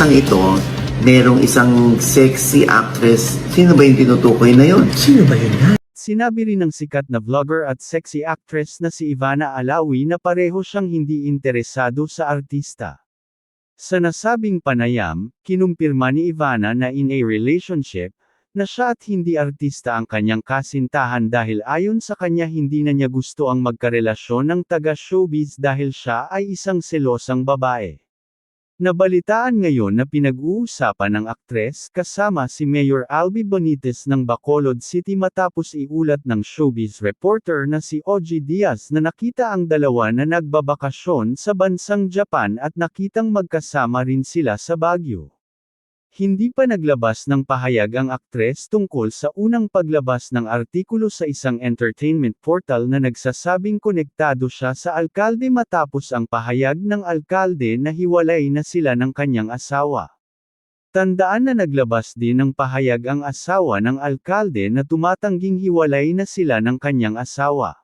Ang ito, merong isang sexy actress. Sino ba yung tinutukoy na yon? Sino ba yun nga? Sinabi rin ng sikat na vlogger at sexy actress na si Ivana Alawi na pareho siyang hindi interesado sa artista. Sa nasabing panayam, kinumpirma ni Ivana na in a relationship, na siya at hindi artista ang kanyang kasintahan dahil ayon sa kanya hindi na niya gusto ang magkarelasyon ng taga-showbiz dahil siya ay isang selosang babae. Nabalitaan ngayon na pinag-uusapan ng aktres kasama si Mayor Albi Bonites ng Bacolod City matapos iulat ng showbiz reporter na si Oji Diaz na nakita ang dalawa na nagbabakasyon sa bansang Japan at nakitang magkasama rin sila sa Baguio. Hindi pa naglabas ng pahayag ang aktres tungkol sa unang paglabas ng artikulo sa isang entertainment portal na nagsasabing konektado siya sa alkalde matapos ang pahayag ng alkalde na hiwalay na sila ng kanyang asawa. Tandaan na naglabas din ng pahayag ang asawa ng alkalde na tumatangging hiwalay na sila ng kanyang asawa.